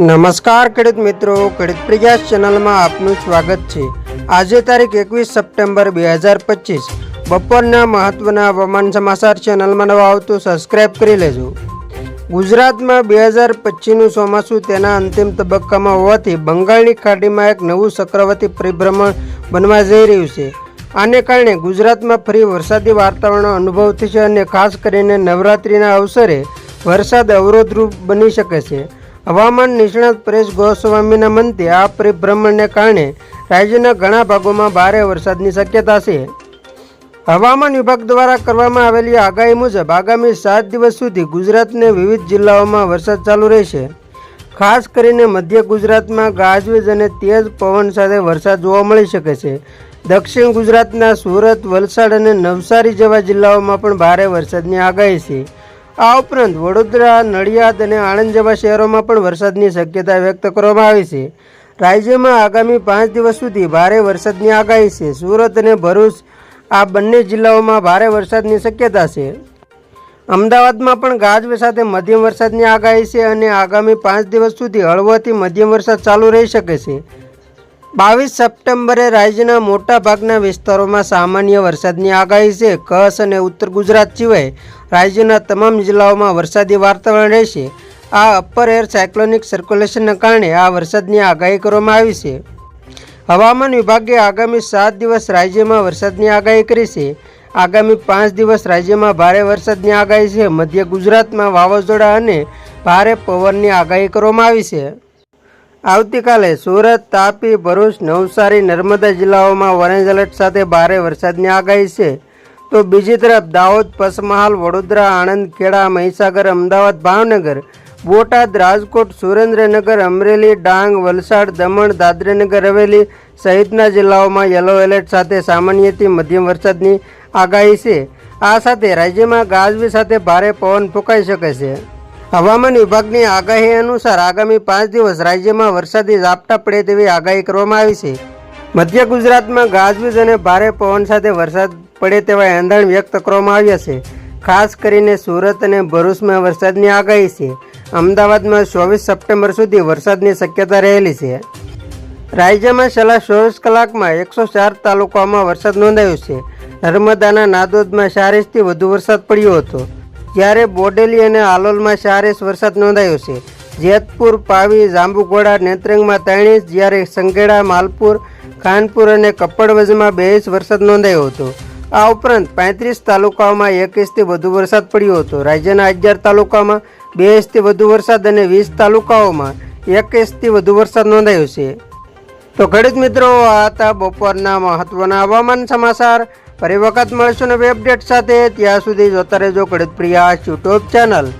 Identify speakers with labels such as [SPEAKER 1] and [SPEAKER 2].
[SPEAKER 1] નમસ્કાર ખેડૂત મિત્રો, ખેડૂત પ્રયાસ ચેનલમાં આપનું સ્વાગત છે. આજે તારીખ એકવીસ સપ્ટેમ્બર બે હજાર પચીસ. બપોરના મહત્વના હવામાન સમાચાર ચેનલમાં નવા આવતું સબસ્ક્રાઈબ કરી લેજો. ગુજરાતમાં બે હજાર પચીસનું ચોમાસું તેના અંતિમ તબક્કામાં હોવાથી બંગાળની ખાડીમાં એક નવું ચક્રવર્તી પરિભ્રમણ બનવા જઈ રહ્યું છે. આને કારણે ગુજરાતમાં ફરી વરસાદી વાતાવરણ અનુભવ થશે અને ખાસ કરીને નવરાત્રિના અવસરે વરસાદ અવરોધરૂપ બની શકે છે. હવામાન નિષ્ણાત પરેશ ગોસ્વામીના મંતે આ પરિભ્રમણને કારણે રાજ્યના ઘણા ભાગોમાં ભારે વરસાદની શક્યતા છે. હવામાન વિભાગ દ્વારા કરવામાં આવેલી આગાહી મુજબ આગામી સાત દિવસ સુધી ગુજરાતને વિવિધ જિલ્લાઓમાં વરસાદ ચાલુ રહેશે. ખાસ કરીને મધ્ય ગુજરાતમાં ગાજવીજ અને તેજ પવન સાથે વરસાદ જોવા મળી શકે છે. દક્ષિણ ગુજરાતના સુરત, વલસાડ અને નવસારી જેવા જિલ્લાઓમાં પણ ભારે વરસાદની આગાહી છે. આ ઉપરાંત વડોદરા, નડિયાદ અને આણંદ જેવા શહેરોમાં પણ વરસાદની શક્યતા વ્યક્ત કરવામાં આવી છે. રાજ્યમાં આગામી પાંચ દિવસ સુધી ભારે વરસાદની આગાહી છે. સુરત અને ભરૂચ, આ બંને જિલ્લાઓમાં ભારે વરસાદની શક્યતા છે. અમદાવાદમાં પણ ગાજ સાથે મધ્યમ વરસાદની આગાહી છે અને આગામી પાંચ દિવસ સુધી હળવોથી મધ્યમ વરસાદ ચાલુ રહી શકે છે. બાવીસ સપ્ટેમ્બરે રાજ્યના મોટા ભાગના વિસ્તારોમાં સામાન્ય વરસાદની આગાહી છે. કચ્છ અને ઉત્તર ગુજરાત સિવાય રાજ્યના તમામ જિલ્લાઓમાં વરસાદી વાતાવરણ રહેશે. આ અપર એર સાયક્લોનિક સર્ક્યુલેશનના કારણે આ વરસાદની આગાહી કરવામાં આવી છે. હવામાન વિભાગે આગામી સાત દિવસ રાજ્યમાં વરસાદની આગાહી કરી છે. આગામી પાંચ દિવસ રાજ્યમાં ભારે વરસાદની આગાહી છે. મધ્ય ગુજરાતમાં વાવાઝોડા અને ભારે પવનની આગાહી કરવામાં આવી છે. આવતીકાલે સુરત, તાપી, ભરૂચ, નવસારી, નર્મદા જિલ્લાઓમાં ઓરેન્જ એલર્ટ સાથે ભારે વરસાદની આગાહી છે. તો બીજી તરફ દાહોદ, પસમહાલ, વડોદરા આણંદ ખેડા મહીસાગર, અમદાવાદ, ભાવનગર, બોટાદ, રાજકોટ, સુરેન્દ્રનગર, અમરેલી, ડાંગ, વલસાડ, દમણ, દાદરાનગર હવેલી સહિતના જિલ્લાઓમાં યલો એલર્ટ સાથે સામાન્યથી મધ્યમ વરસાદની આગાહી છે. આ સાથે રાજ્યમાં ગાજવી સાથે ભારે પવન ફૂંકાઈ શકે છે. હવામાન વિભાગની આગાહી અનુસાર આગામી પાંચ દિવસ રાજ્યમાં વરસાદી ઝાપટા પડે તેવી આગાહી કરવામાં આવી છે. મધ્ય ગુજરાતમાં ગાજવીજ અને ભારે પવન સાથે વરસાદ પડે તેવા એંધાણ વ્યક્ત કરવામાં આવ્યા છે. ખાસ કરીને સુરત અને ભરૂચમાં વરસાદની આગાહી છે. અમદાવાદમાં ચોવીસ સપ્ટેમ્બર સુધી વરસાદની શક્યતા રહેલી છે. રાજ્યમાં છેલ્લા ચોવીસ કલાકમાં એકસો ચાર તાલુકાઓમાં વરસાદ નોંધાયો છે. નર્મદાના નાદોદમાં ચાર ઇંચથી વધુ વરસાદ પડ્યો હતો. જ્યારે બોડેલી અને આલોલમાં ચાર વરસાદ નોંધાયો છે. જેતપુર, પાવી, જાંબુઘોડા, નેત્રંગમાં ત્રણ જ્યારે સંગેડા, માલપુર, ખાનપુર અને કપ્પડવજમાં બે ઇંચ વરસાદ નોંધાયો હતો. આ ઉપરાંત પાંત્રીસ તાલુકાઓમાં એક ઇંચથી વધુ વરસાદ પડ્યો હતો. રાજ્યના અગિયાર તાલુકામાં બે ઇંચથી વધુ વરસાદ અને વીસ તાલુકાઓમાં એક ઇંચથી વધુ વરસાદ નોંધાયો છે. તો ખેડૂત મિત્રો, આ હતા બપોરના મહત્વના હવામાન સમાચાર. ફરી વખત મળશું નવી અપડેટ સાથે. ત્યાં સુધી જોતા રહેજો ખેડૂત પ્રિયા યુટ્યુબ ચેનલ.